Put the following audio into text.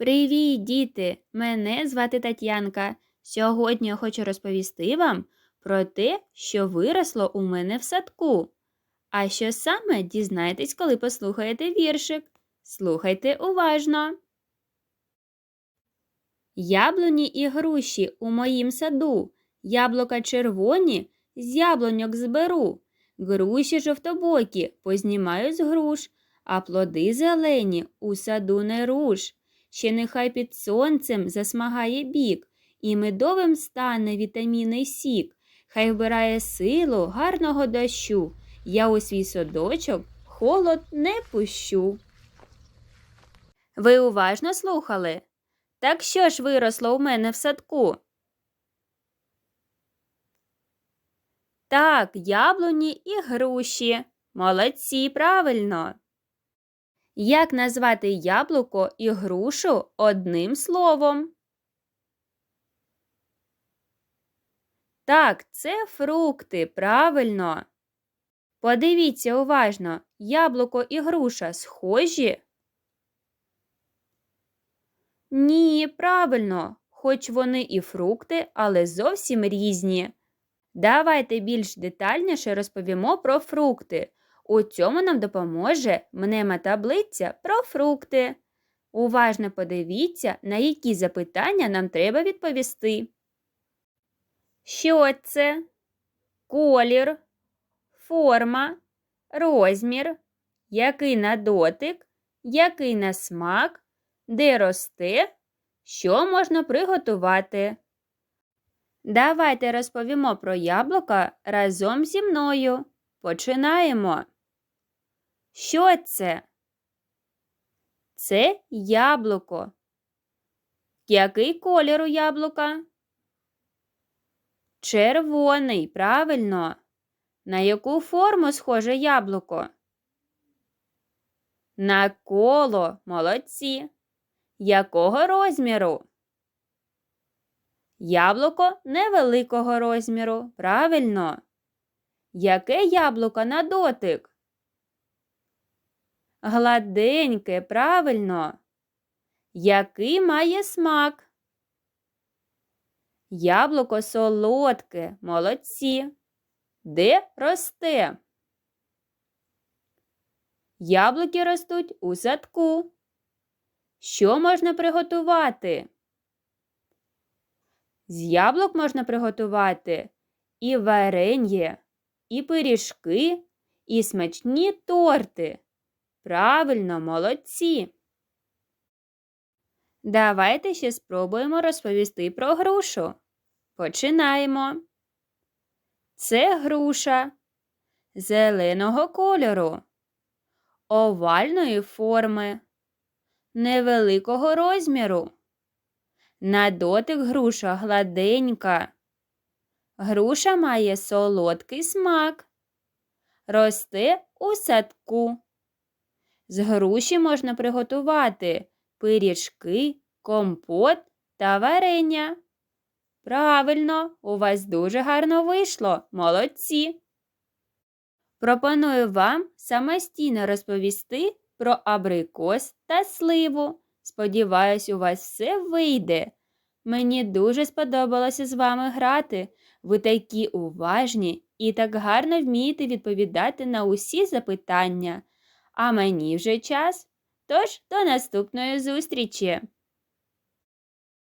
Привіт, діти! Мене звати Тетянка. Сьогодні я хочу розповісти вам про те, що виросло у мене в садку. А що саме дізнаєтесь, коли послухаєте віршик. Слухайте уважно. Яблуні і груші у моїм саду, яблука червоні, з яблуньок зберу, груші жовтобокі познімаю з груш, а плоди зелені у саду не руш. Ще нехай під сонцем засмагає бік, і медовим стане вітамінний сік, хай вбирає силу гарного дощу. Я у свій садочок холод не пущу. Ви уважно слухали? Так що ж виросло у мене в садку? Так, яблуні і груші. Молодці, правильно. Як назвати яблуко і грушу одним словом? Так, це фрукти, правильно. Подивіться уважно, яблуко і груша схожі? Ні, правильно, хоч вони і фрукти, але зовсім різні. Давайте більш детальніше розповімо про фрукти. У цьому нам допоможе мнемотаблиця про фрукти. Уважно подивіться, на які запитання нам треба відповісти. Що це? Колір, форма, розмір, який на дотик, який на смак, де росте, що можна приготувати. Давайте розповімо про яблука разом зі мною. Починаємо. Що це? Це яблуко. Який колір у яблука? Червоний, правильно. На яку форму схоже яблуко? На коло, молодці. Якого розміру? Яблуко невеликого розміру, правильно. Яке яблуко на дотик? Гладеньке, правильно. Який має смак? Яблуко солодке, молодці. Де росте? Яблуки ростуть у садку. Що можна приготувати? З яблук можна приготувати і варенье, і пиріжки, і смачні торти. Правильно, молодці. Давайте ще спробуємо розповісти про грушу. Починаємо. Це груша зеленого кольору, овальної форми, невеликого розміру. На дотик груша гладенька. Груша має солодкий смак. Росте у садку. З груші можна приготувати пиріжки, компот та варення. Правильно, у вас дуже гарно вийшло. Молодці. Пропоную вам самостійно розповісти про абрикос та сливу. Сподіваюсь, у вас все вийде. Мені дуже сподобалося з вами грати. Ви такі уважні і так гарно вмієте відповідати на усі запитання. А мені вже час. Тож до наступної зустрічі!